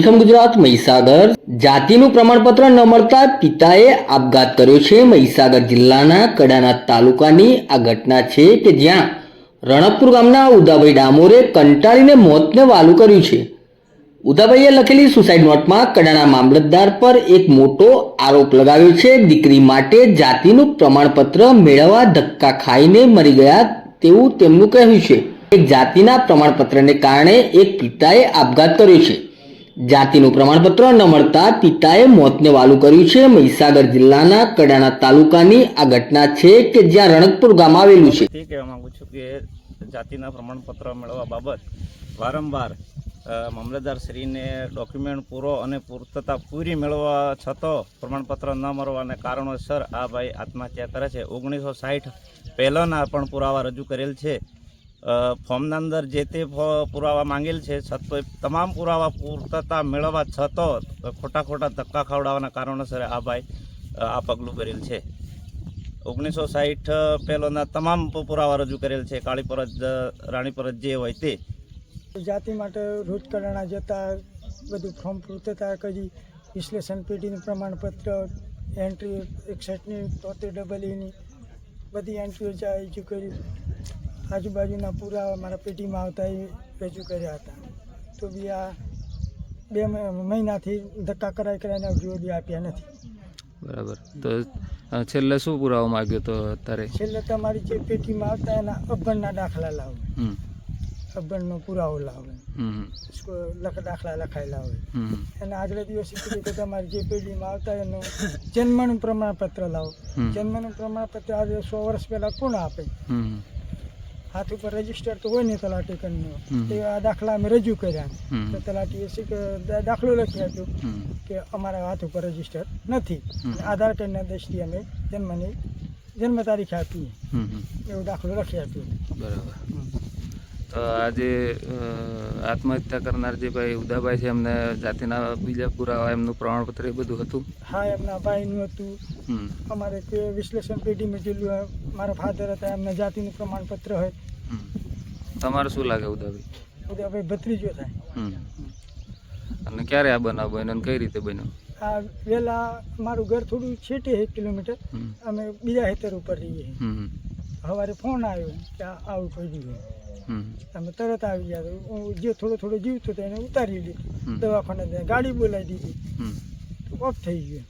અડીખમ ગુજરાત મહીસાગર. જાતિનું પ્રમાણપત્ર ન મળતા પિતાએ આપઘાત કર્યો છે. મહીસાગર જિલ્લાના કડાના તાલુકાની આ ઘટના છે કે જ્યાં રણકપુર ગામના ઉદાભાઈ ડામોરે કંટાળીને મોતને વાલું કર્યું છે. ઉદાભાઈએ લખેલી સુસાઇડ નોટમાં કડાના મામલતદાર પર એક મોટો આરોપ લગાવ્યો છે. દીકરી માટે જાતિનું પ્રમાણપત્ર મેળવવા ધક્કા ખાઈને મરી ગયા તેવું તેમનું કહેવું છે. એક જાતિના પ્રમાણપત્રને કારણે એક પિતાએ આપઘાત કર્યો છે. જાતિનું પ્રમાણપત્ર ન મળતા પિતાએ મોતને વાલું કર્યું છે. મહીસાગર જિલ્લાના કડાણા તાલુકાની આ ઘટના છે કે જ્યાં રણકપુર ગામ આવેલું છે. તે કહેવા માંગુ છું કે જાતિના પ્રમાણપત્ર મેળવવા બાબત વારંવાર મામલતદારશ્રીને ડોક્યુમેન્ટ પૂરો અને પૂર્તતા પૂરી મેળવવા છતાં પ્રમાણપત્ર ન મળવાને કારણોસર આ ભાઈ આત્મહત્યા કરે છે. ઓગણીસો સાઠ પહેલાંના પણ પુરાવા રજૂ કરેલ છે. ફોર્મના અંદર જે તે પુરાવા માંગેલ છે છતાં તમામ પુરાવા પૂર્તતા મેળવવા છતાં ખોટા ખોટા ધક્કા ખવડાવવાના કારણોસર આ ભાઈ આ પગલું કરેલ છે. ઓગણીસો સાહીઠ પહેલોના તમામ પુરાવા રજૂ કરેલ છે, કાળી પરત રાણી પરત જે હોય તે. જાતિ માટે રોજ કરાણા જતા બધું ફોર્મ પૂરું થતાં કરી વિશ્લેષણ પેઢીનું પ્રમાણપત્ર, એન્ટ્રી એકસઠની, તોતેર ડબલ એની બધી એન્ટ્રીઓ જાય કર્યું કરી. આજુબાજુના પુરાવા મારા પેઢીમાં આવતા એ રજૂ કર્યા હતા. તો બી આ બે મહિનાથી ધક્કા કરાઈ કરાઈને હજુ બી આપ્યા નથી. બરાબર. તો છેલ્લે શું પુરાવો માગ્યો તો અત્યારે? છેલ્લે તમારી જે પેઢીમાં આવતા એના અભણના દાખલા લાવો. અભણનો પુરાવો લાવે. લખ દાખલા લખાયેલા હોય. અને આગલા દિવસે કીધું કે તમારી જે પેઢીમાં આવતા એનું જન્મનું પ્રમાણપત્ર લાવો. જન્મનું પ્રમાણપત્ર આજે સો વર્ષ પહેલાં કોણ આપે? હાથ ઉપર રજિસ્ટર તો હોય ને તલાટી કનનું તે આ દાખલા અમે રજૂ કર્યા. તો તલાટીએ દાખલો લખી આપ્યો કે અમારા હાથ ઉપર રજિસ્ટર નથી. આધાર કાર્ડના દ્રષ્ટિએ અમે જન્મની જન્મ તારીખ આપી. એવો દાખલો લખી આપ્યો બરાબર. આજે આત્મહત્યા કરનાર જે ભાઈ ઉદાભાઈ છે એમને જાતિના બીજા પુરાવા એમનું પ્રમાણપત્ર એ બધું હતું? હા એમના ભાઈનું હતું. અમારે તે વિશ્લેષણ પેઢીમાં જેટલું મારા ફાધર હતા એમના જાતિનું પ્રમાણપત્ર હોય. તમારે શું લાગે ઉદાભાઈ? ઉદાભાઈ ભાઈ ભત્રીજો થાય. અને ક્યારે આ બનાવ બન્યો અને કઈ રીતે બન્યો? આ વહેલા મારું ઘર થોડું છેટે એક કિલોમીટર. અમે બીજા હેતર ઉપર રહીએ. સવારે ફોન આવ્યો કે આવું પડ્યું છે અમે તરત આવી ગયા હું જે થોડો થોડો જીવતો હતો એને ઉતારી લીધું. દવાખાને ગાડી બોલાવી દીધી. તો ઓફ થઈ ગયું